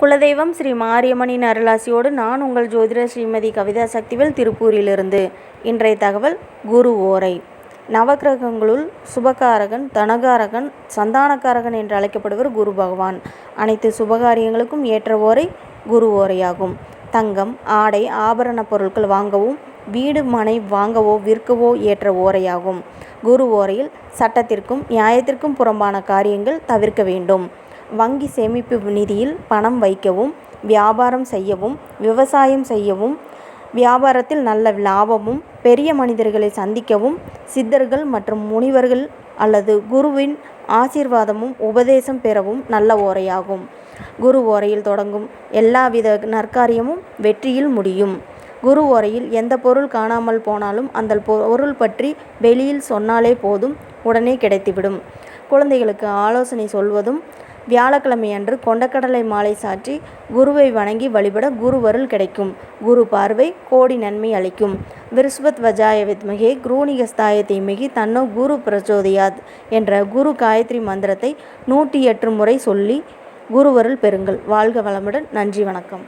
குலதெய்வம் ஸ்ரீ மாரியம்மனின் அருளாசியோடு நான் உங்கள் ஜோதிட ஸ்ரீமதி கவிதா சக்திவேல் திருப்பூரிலிருந்து. இன்றைய தகவல் குரு ஓரை. நவக்கிரகங்களுள் சுபகாரகன் தனகாரகன் சந்தானக்காரகன் என்று அழைக்கப்படுவர் குரு பகவான். அனைத்து சுபகாரியங்களுக்கும் ஏற்ற ஓரை குரு ஓரையாகும். தங்கம் ஆடை ஆபரண பொருட்கள் வாங்கவும் வீடு மனை வாங்கவோ விற்கவோ ஏற்ற ஓரையாகும். குரு ஓரையில் சட்டத்திற்கும் நியாயத்திற்கும் புறம்பான காரியங்கள் தவிர்க்க வேண்டும். வங்கி சேமிப்பு நிதியில் பணம் வைக்கவும் வியாபாரம் செய்யவும் விவசாயம் செய்யவும் வியாபாரத்தில் நல்ல லாபமும் பெரிய மனிதர்களை சந்திக்கவும் சித்தர்கள் மற்றும் முனிவர்கள் அல்லது குருவின் ஆசீர்வாதமும் உபதேசம் பெறவும் நல்ல ஓரையாகும். குரு ஓரையில் தொடங்கும் எல்லாவித நற்காரியமும் வெற்றியில் முடியும். குரு ஓரையில் எந்த பொருள் காணாமல் போனாலும் அந்த பொருள் பற்றி வெளியில் சொன்னாலே போதும் உடனே கிடைத்துவிடும். குழந்தைகளுக்கு ஆலோசனை சொல்வதும் வியாழக்கிழமையன்று கொண்டக்கடலை மாலை சாற்றி குருவை வணங்கி வழிபட குருவருள் கிடைக்கும். குரு பார்வை கோடி நன்மை அளிக்கும். விருஸ்பத் வஜாய வித்மகே குரூணிகஸ்தாய தீமகி தன்னோ குரு பிரச்சோதியாத் என்ற குரு காயத்ரி மந்திரத்தை நூற்றி எட்டு முறை சொல்லி குருவருள் பெறுங்கள். வாழ்க வளமுடன். நன்றி வணக்கம்.